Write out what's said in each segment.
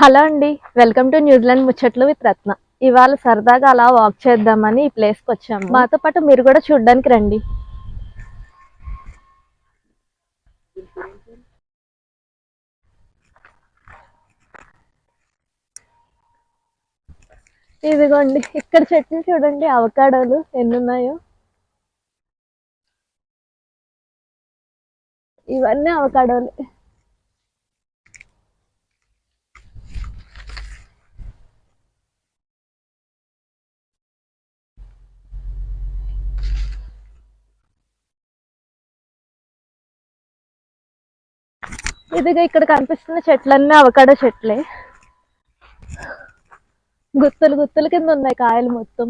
Hello అండి welcome to New Zealand ముచ్చట్లు with Ratna. ఇవాళ సరదాగా అలా వాక్ చేద్దామని ఈ ప్లేస్కి వచ్చాము. మాతో పాటు మీరు కూడా చూడడానికి రండి. ఇదిగోండి ఇక్కడ చెట్లు చూడండి అవకాడోలు ఎన్ని ఉన్నాయో ఇవన్నీ అవకాడోలు. ఇదిగో ఇక్కడ కనిపిస్తున్న చెట్లన్నీ అవకాడో చెట్లే. గుత్తులు గుత్తుల కింద ఉన్నాయి కాయలు మొత్తం.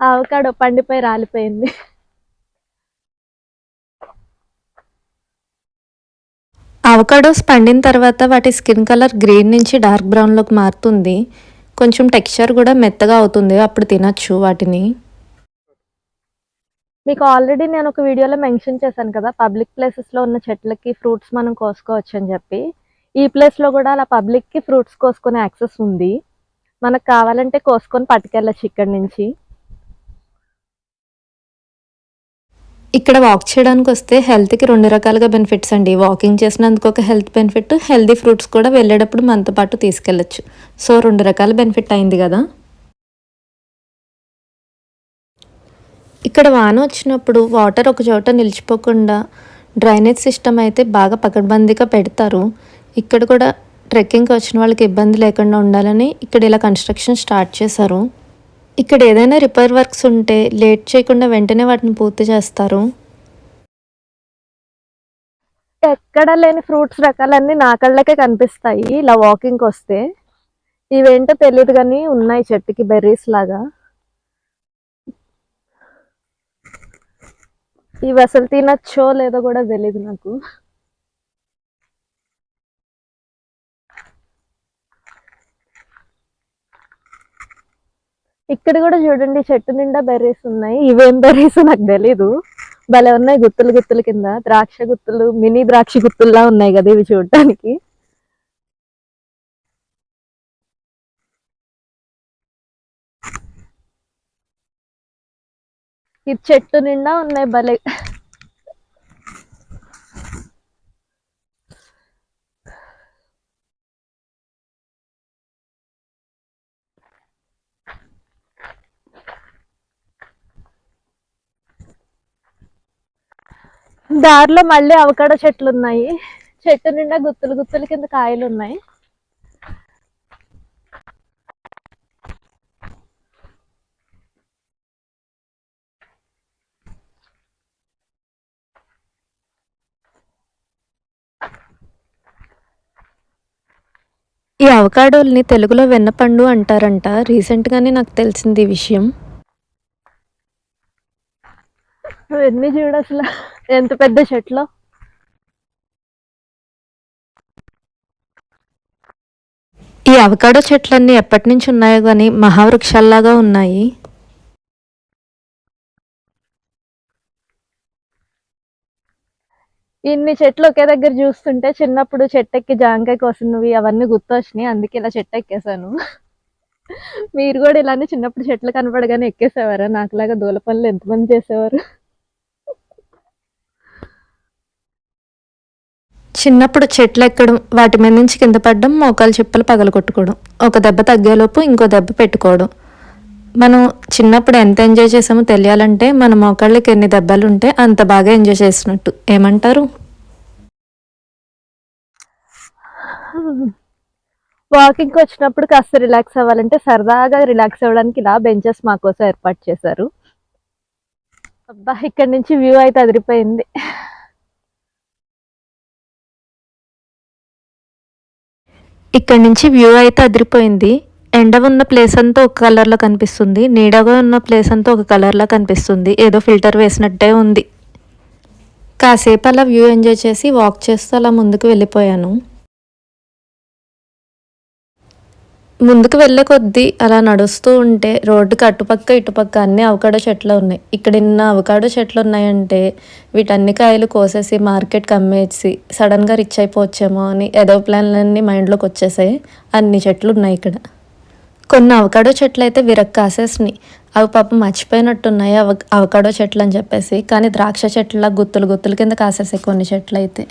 అవకాడో పండిపోయి రాలిపోయింది. అవకాడోస్ పండిన తర్వాత వాటి స్కిన్ కలర్ గ్రీన్ నుంచి డార్క్ బ్రౌన్లోకి మారుతుంది. కొంచెం టెక్స్చర్ కూడా మెత్తగా అవుతుంది. అప్పుడు తినచ్చు వాటిని. మీకు ఆల్రెడీ నేను ఒక వీడియోలో మెన్షన్ చేశాను కదా పబ్లిక్ ప్లేసెస్లో ఉన్న చెట్లకి ఫ్రూట్స్ మనం కోసుకోవచ్చు అని చెప్పి. ఈ ప్లేస్లో కూడా అలా పబ్లిక్కి ఫ్రూట్స్ కోసుకునే యాక్సెస్ ఉంది. మనకు కావాలంటే కోసుకొని పట్టుకెళ్ళచ్చు ఇక్కడి నుంచి. ఇక్కడ వాక్ చేయడానికి వస్తే హెల్త్కి రెండు రకాలుగా బెనిఫిట్స్ అండి. వాకింగ్ చేసినందుకు ఒక హెల్త్ బెనిఫిట్ హెల్తీ ఫ్రూట్స్ కూడా వెళ్ళేటప్పుడు మనతో పాటు తీసుకెళ్ళచ్చు. సో రెండు రకాల బెనిఫిట్ అయింది కదా. ఇక్కడ వాన వచ్చినప్పుడు వాటర్ ఒక చోట నిలిచిపోకుండా డ్రైనేజ్ సిస్టమ్ అయితే బాగా పకడ్బందీగా పెడతారు. ఇక్కడ కూడా ట్రెక్కింగ్కి వచ్చిన వాళ్ళకి ఇబ్బంది లేకుండా ఉండాలని ఇక్కడ ఇలా కన్స్ట్రక్షన్ స్టార్ట్ చేశారు. ఇక్కడ ఏదైనా రిపేర్ వర్క్స్ ఉంటే లేట్ చేయకుండా వెంటనే వాటిని పూర్తి చేస్తారు. ఎక్కడ లేని ఫ్రూట్స్ రకాలన్నీ నా కళ్ళకే కనిపిస్తాయి ఇలా వాకింగ్కి వస్తే. ఇవేంటో తెలియదు కానీ ఉన్నాయి చెట్టుకి బెర్రీస్ లాగా. ఇవి అసలు తినచ్చో లేదో కూడా తెలియదు నాకు. ఇక్కడ కూడా చూడండి చెట్టు నిండా బెర్రీస్ ఉన్నాయి. ఇవేం బెర్రీస్ నాకు తెలీదు. భలే ఉన్నాయి గుత్తులు గుత్తుల కింద. ద్రాక్ష గుత్తులు మినీ ద్రాక్ష గుత్తుల్లా ఉన్నాయి కదా ఇవి చూడటానికి ఈ చెట్టు నిండా ఉన్నాయి భలే. దారిలో మళ్ళీ అవకాడో చెట్లు ఉన్నాయి చెట్టు నిండా గుత్తులు గుత్తుల కింద కాయలు ఉన్నాయి ఈ అవకాడోల్ని తెలుగులో వెన్నపండు అంటారంట. రీసెంట్గానే నాకు తెలిసింది ఈ విషయం. అవన్నీ చూడు అసలు ఎంత పెద్ద చెట్లు ఈ అవకాడో చెట్లన్నీ ఎప్పటి నుంచి ఉన్నాయో కానీ మహావృక్షాల్లాగా ఉన్నాయి. ఇన్ని చెట్లు ఒకే దగ్గర చూస్తుంటే చిన్నప్పుడు చెట్టు ఎక్కి జాంకాయ కోసినవి అవన్నీ గుర్తొచ్చినాయి. అందుకే ఇలా చెట్టు ఎక్కేసాను మీరు కూడా ఇలానే చిన్నప్పుడు చెట్లు కనపడగానే ఎక్కేసేవారా? నాకులాగా దూల పనులు ఎంతమంది చేసేవారు? చిన్నప్పుడు చెట్లు ఎక్కడం వాటి మీద నుంచి కింద పడడం మోకాలు చిప్పలు పగలగొట్టుకోవడం ఒక దెబ్బ తగ్గేలోపు ఇంకో దెబ్బ పెట్టుకోవడం. మనం చిన్నప్పుడు ఎంత ఎంజాయ్ చేసామో తెలియాలంటే మన మోకాళ్ళకి ఎన్ని దెబ్బలు ఉంటే అంత బాగా ఎంజాయ్ చేసినట్టు. ఏమంటారు? వాకింగ్ వచ్చినప్పుడు కాస్త రిలాక్స్ అవ్వాలంటే సరదాగా రిలాక్స్ అవ్వడానికి ఇలా బెంచెస్ మా కోసం ఏర్పాటు చేశారు. అబ్బా ఇక్కడ నుంచి వ్యూ అయితే అదిరిపోయింది. ఇక్కడ నుంచి వ్యూ అయితే అదిరిపోయింది. ఎండ ఉన్న ప్లేస్ అంతా ఒక కలర్లో కనిపిస్తుంది. నీడగా ఉన్న ప్లేస్ అంతా ఒక కలర్లో కనిపిస్తుంది. ఏదో ఫిల్టర్ వేసినట్టే ఉంది. కాసేపు అలా వ్యూ ఎంజాయ్ చేసి వాక్ చేస్తూ అలా ముందుకు వెళ్ళిపోయాను. ముందుకు వెళ్ళే కొద్దీ అలా నడుస్తూ ఉంటే రోడ్డుకి అటుపక్క ఇటుపక్క అన్ని అవకాడో చెట్లు ఉన్నాయి. ఇక్కడ ఇన్న అవకాడో చెట్లు ఉన్నాయంటే వీటన్ని కాయలు కోసేసి మార్కెట్కి అమ్మేసి సడన్గా రిచ్ అయిపోవచ్చేమో అని ఏదో ప్లాన్లన్నీ మైండ్లోకి వచ్చేసాయి. అన్ని చెట్లు ఉన్నాయి ఇక్కడ. కొన్ని అవకాడో చెట్లు అయితే విరక్ కాసేసినాయి. అవి పాపం మర్చిపోయినట్టున్నాయి అవ అవకాడో చెట్లు అని చెప్పేసి. కానీ ద్రాక్ష చెట్ల గుత్తులు గుత్తుల కింద కాసేసాయి కొన్ని చెట్లు అయితే.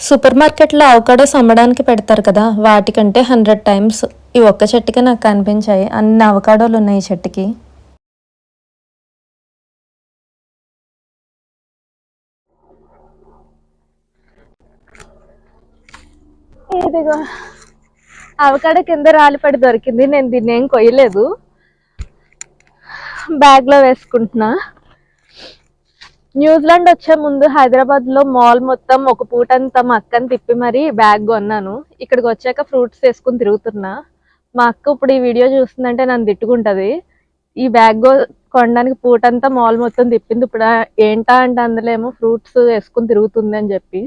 సూపర్ మార్కెట్లో అవకాడోస్ అమ్మడానికి పెడతారు కదా వాటికంటే హండ్రెడ్ టైమ్స్ ఈ ఒక్క చెట్టుకి నాకు కనిపించాయి. అన్ని అవకాడోలు ఉన్నాయి ఈ చెట్టుకి. ఇదిగో అవకాడ కింద రాలిపడి దొరికింది. నేను దీన్ని ఏం కొయ్యలేదు. బ్యాగ్లో వేసుకుంటున్నా. న్యూజిలాండ్ వచ్చే ముందు హైదరాబాద్లో మాల్ మొత్తం ఒక పూట అంతా మక్కని అక్కని తిప్పి మరీ బ్యాగ్ కొన్నాను. ఇక్కడికి వచ్చాక ఫ్రూట్స్ వేసుకుని తిరుగుతున్నా. మా అక్క ఇప్పుడు ఈ వీడియో చూస్తుందంటే నన్ను తిట్టుకుంటుంది. ఈ బ్యాగ్ కొనడానికి పూటంతా మాల్ మొత్తం తిప్పింది. ఇప్పుడు ఏంటా అంటే అందులో ఫ్రూట్స్ వేసుకుని తిరుగుతుంది అని చెప్పి.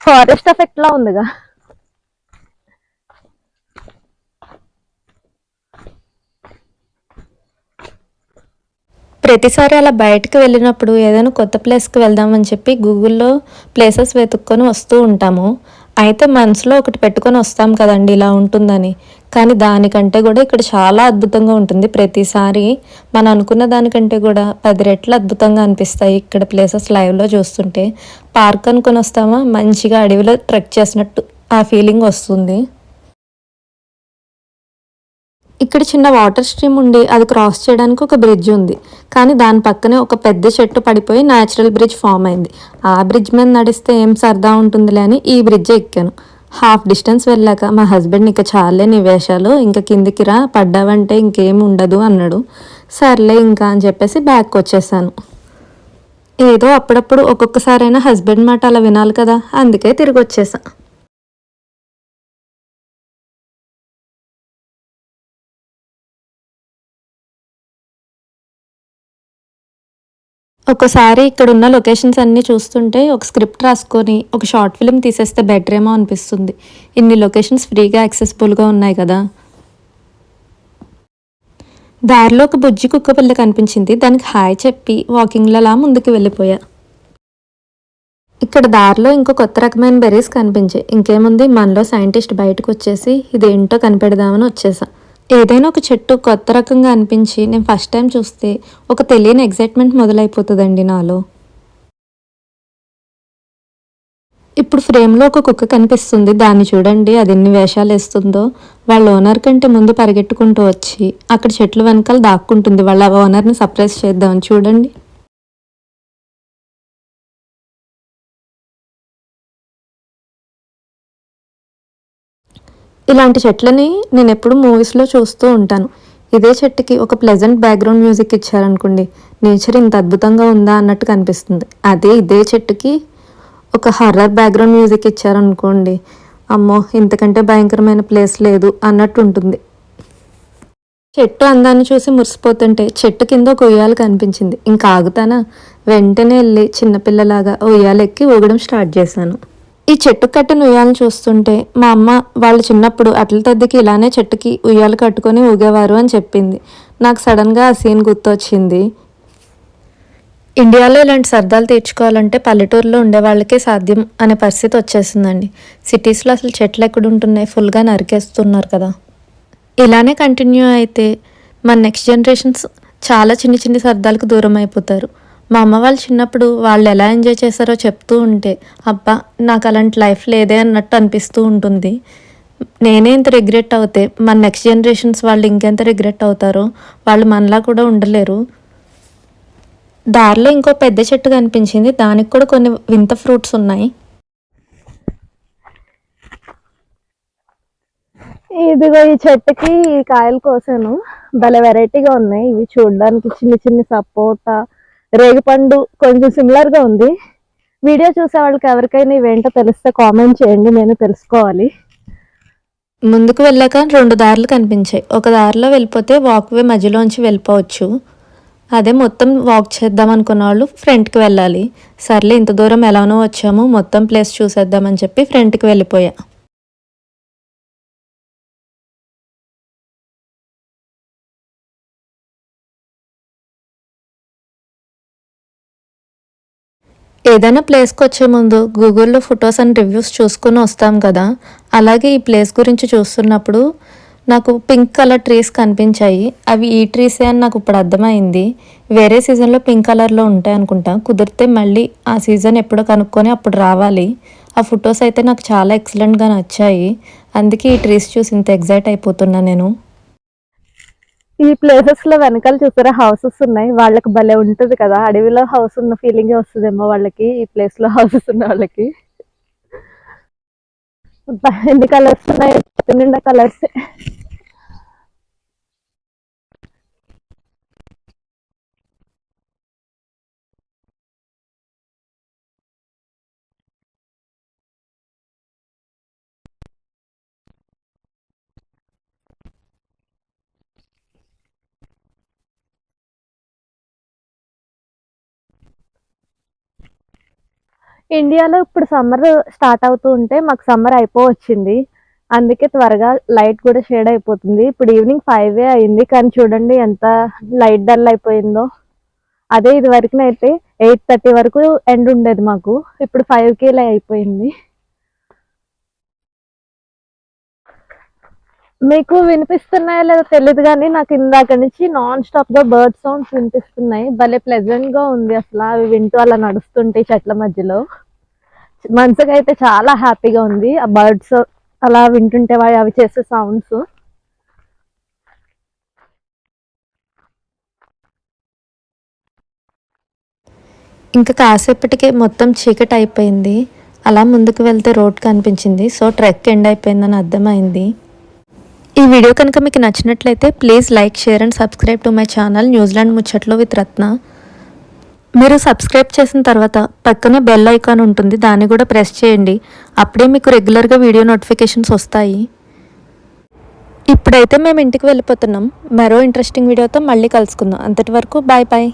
ఫారెస్ట్ ఎఫెక్ట్ లా ఉందిగా. ప్రతిసారి అలా బయటకు వెళ్ళినప్పుడు ఏదైనా కొత్త ప్లేస్కి వెళ్దామని చెప్పి గూగుల్లో ప్లేసెస్ వెతుక్కొని వస్తూ ఉంటాము. అయితే మనసులో ఒకటి పెట్టుకొని వస్తాం కదండి ఇలా ఉంటుందని. కానీ దానికంటే కూడా ఇక్కడ చాలా అద్భుతంగా ఉంటుంది. ప్రతిసారి మనం అనుకున్న దానికంటే కూడా పది రెట్లు అద్భుతంగా అనిపిస్తాయి ఇక్కడ ప్లేసెస్ లైవ్లో చూస్తుంటే. పార్క్ అనుకొని వస్తామా? మంచిగా అడవిలో ట్రెక్ చేసినట్టు ఆ ఫీలింగ్ వస్తుంది. ఇక్కడ చిన్న వాటర్ స్ట్రీమ్ ఉండి అది క్రాస్ చేయడానికి ఒక బ్రిడ్జ్ ఉంది. కానీ దాని పక్కనే ఒక పెద్ద చెట్టు పడిపోయి న్యాచురల్ బ్రిడ్జ్ ఫామ్ అయింది. ఆ బ్రిడ్జ్ మీద నడిస్తే ఏం సరదా ఉంటుందిలే అని ఈ బ్రిడ్జ్ ఎక్కాను. హాఫ్ డిస్టెన్స్ వెళ్ళాక మా హస్బెండ్ ఇంకా చాలే నీ వేషాలు ఇంకా కిందికి రా పడ్డావంటే ఇంకేం ఉండదు అన్నాడు. సర్లే ఇంకా అని చెప్పేసి బ్యాక్ వచ్చేసాను. ఏదో అప్పుడప్పుడు ఒక్కొక్కసారైనా హస్బెండ్ మాట అలా వినాలి కదా అందుకే తిరిగి వచ్చేసాను ఒకసారి ఇక్కడ ఉన్న లొకేషన్స్ అన్నీ చూస్తుంటే ఒక స్క్రిప్ట్ రాసుకొని ఒక షార్ట్ ఫిల్మ్ తీసేస్తే బెటర్ ఏమో అనిపిస్తుంది. ఇన్ని లొకేషన్స్ ఫ్రీగా యాక్సెసిబుల్గా ఉన్నాయి కదా. దారిలో ఒక బుజ్జి కుక్క పిల్ల కనిపించింది. దానికి హాయ్ చెప్పి వాకింగ్లలా ముందుకు వెళ్ళిపోయా. ఇక్కడ దారిలో ఇంకో కొత్త రకమైన బెర్రీస్ కనిపించాయి. ఇంకేముంది? మనలో సైంటిస్ట్ బయటకు వచ్చేసి ఇదేంటో కనిపెడదామని వచ్చేసా. ఏదైనా ఒక చెట్టు కొత్త రకంగా అనిపించి నేను ఫస్ట్ టైం చూస్తే ఒక తెలియని ఎగ్జైట్మెంట్ మొదలైపోతుందండి నాలో. ఇప్పుడు ఫ్రేమ్లో ఒక కుక్క కనిపిస్తుంది దాన్ని చూడండి అది ఎన్ని వేషాలు వేస్తుందో. వాళ్ళ ఓనర్ కంటే ముందు పరిగెట్టుకుంటూ వచ్చి అక్కడ చెట్లు వెనకాల దాక్కుంటుంది వాళ్ళ ఓనర్ని సర్ప్రైజ్ చేద్దామని చూడండి. ఇలాంటి చెట్లని నేను ఎప్పుడు మూవీస్లో చూస్తూ ఉంటాను. ఇదే చెట్టుకి ఒక ప్లెజెంట్ బ్యాక్గ్రౌండ్ మ్యూజిక్ ఇచ్చారనుకోండి నేచర్ ఇంత అద్భుతంగా ఉందా అన్నట్టు కనిపిస్తుంది. అదే ఇదే చెట్టుకి ఒక హర్రర్ బ్యాక్గ్రౌండ్ మ్యూజిక్ ఇచ్చారనుకోండి అమ్మో ఇంతకంటే భయంకరమైన ప్లేస్ లేదు అన్నట్టు ఉంటుంది. చెట్టు అందాన్ని చూసి మురిసిపోతుంటే చెట్టు కింద ఒక ఉయ్యాల కనిపించింది. ఇంకా ఆగుతానా? వెంటనే వెళ్ళి చిన్నపిల్లలాగా ఉయ్యాలెక్కి ఊగడం స్టార్ట్ చేశాను. ఈ చెట్టు కట్టిన ఉయ్యాలను చూస్తుంటే మా అమ్మ వాళ్ళు చిన్నప్పుడు అట్ల తద్దికి ఇలానే చెట్టుకి ఉయ్యాలు కట్టుకొని ఊగేవారు అని చెప్పింది. నాకు సడన్గా ఆ సీన్ గుర్తొచ్చింది. ఇండియాలో ఇలాంటి సరదాలు తీర్చుకోవాలంటే పల్లెటూరులో ఉండే వాళ్ళకే సాధ్యం అనే పరిస్థితి వచ్చేసిందండి. సిటీస్లో అసలు చెట్లు ఎక్కడ ఉంటున్నాయి ఫుల్గా నరికేస్తున్నారు కదా. ఇలానే కంటిన్యూ అయితే మన నెక్స్ట్ జనరేషన్స్ చాలా చిన్న చిన్న సరదాలకు దూరం అయిపోతారు మా అమ్మ వాళ్ళు చిన్నప్పుడు వాళ్ళు ఎలా ఎంజాయ్ చేశారో చెప్తూ ఉంటే అబ్బా నాకు అలాంటి లైఫ్ లేదే అన్నట్టు అనిపిస్తూ ఉంటుంది. నేనే ఇంత రిగ్రెట్ అవుతే మన నెక్స్ట్ జనరేషన్స్ వాళ్ళు ఇంకెంత రిగ్రెట్ అవుతారో వాళ్ళు మనలా కూడా ఉండలేరు. దారిలో ఇంకో పెద్ద చెట్టు కనిపించింది. దానికి కూడా కొన్ని వింత ఫ్రూట్స్ ఉన్నాయి. ఇదిగో ఈ చెట్టుకి కాయలు కోసాను. భలే వెరైటీగా ఉన్నాయి. ఇవి చూడడానికి చిన్న చిన్న సపోటా రేగిపండు కొంచెం సిమిలర్గా ఉంది. వీడియో చూసే వాళ్ళకి ఎవరికైనా ఇవేంటో తెలిస్తే కామెంట్ చేయండి నేను తెలుసుకోవాలి. ముందుకు వెళ్ళాక రెండు దారులు కనిపించాయి. ఒక దారిలో వెళ్ళిపోతే వాక్వే మధ్యలోంచి వెళ్ళిపోవచ్చు. అదే మొత్తం వాక్ చేద్దాం అనుకున్న వాళ్ళు ఫ్రంట్కి వెళ్ళాలి. సర్లే ఇంత దూరం ఎలానో వచ్చాము మొత్తం ప్లేస్ చూసేద్దామని చెప్పి ఫ్రంట్కి వెళ్ళిపోయా. ఏదైనా ప్లేస్కి వచ్చే ముందు గూగుల్లో ఫొటోస్ అండ్ రివ్యూస్ చూసుకుని వస్తాం కదా. అలాగే ఈ ప్లేస్ గురించి చూస్తున్నప్పుడు నాకు పింక్ కలర్ ట్రీస్ కనిపించాయి. అవి ఈ ట్రీసే అని నాకు ఇప్పుడు అర్థమైంది. వేరే సీజన్లో పింక్ కలర్లో ఉంటాయి అనుకుంటా. కుదిరితే మళ్ళీ ఆ సీజన్ ఎప్పుడో కనుక్కొని అప్పుడు రావాలి. ఆ ఫొటోస్ అయితే నాకు చాలా ఎక్సలెంట్గా నచ్చాయి. అందుకే ఈ ట్రీస్ చూసి ఇంత ఎగ్జైట్ అయిపోతున్నా నేను. ఈ ప్లేసెస్లో వెనకాల చూసారా హౌసెస్ ఉన్నాయి. వాళ్ళకి భలే ఉంటది కదా. అడవిలో హౌస్ ఉన్న ఫీలింగ్ వస్తుందేమో వాళ్ళకి ఈ ప్లేస్లో హౌసెస్ ఉన్న వాళ్ళకి. ఎన్ని కలర్స్ ఉన్నాయి? నిండా కలర్స్ ఇండియాలో ఇప్పుడు సమ్మర్ స్టార్ట్ అవుతూ ఉంటే మాకు సమ్మర్ అయిపోవచ్చింది. అందుకే త్వరగా లైట్ కూడా షేడ్ అయిపోతుంది. ఇప్పుడు ఈవినింగ్ ఫైవ్ అయింది కానీ చూడండి ఎంత లైట్ డల్ అయిపోయిందో. అదే ఇది వరకునైతే ఎయిట్ థర్టీ వరకు ఎండ్ ఉండేది మాకు. ఇప్పుడు ఫైవ్కి ఇలా అయిపోయింది. మీకు వినిపిస్తున్నాయో లేదో తెలియదు కానీ నాకు ఇందాక నుంచి నాన్ స్టాప్గా బర్డ్ సౌండ్స్ వినిపిస్తున్నాయి. భలే ప్లెజెంట్గా ఉంది అసలు. అవి వింటూ అలా నడుస్తుంటే చెట్ల మధ్యలో. మనసుకి అయితే చాలా హ్యాపీగా ఉంది. ఆ బర్డ్స్ అలా వింటుంటే అవి చేసే సౌండ్స్ ఇంకా కాసేపటికే మొత్తం చీకటి అయిపోయింది. అలా ముందుకు వెళ్తే రోడ్ కనిపించింది. సో ట్రెక్ ఎండ్ అయిపోయిందని అర్థమైంది. ఈ వీడియో కనుక మీకు నచ్చినట్లయితే please like share and subscribe to my channel New Zealand ముచ్చట్లో with Ratna. మీరు సబ్స్క్రైబ్ చేసిన తర్వాత పక్కనే బెల్ ఐకాన్ ఉంటుంది దాన్ని కూడా ప్రెస్ చేయండి. అప్పుడే మీకు రెగ్యులర్గా వీడియో నోటిఫికేషన్స్ వస్తాయి. ఇప్పుడైతే మేము ఇంటికి వెళ్ళిపోతున్నాం. మరో ఇంట్రెస్టింగ్ వీడియోతో మళ్ళీ కలుసుకుందాం. అంతటి వరకు బాయ్ బాయ్.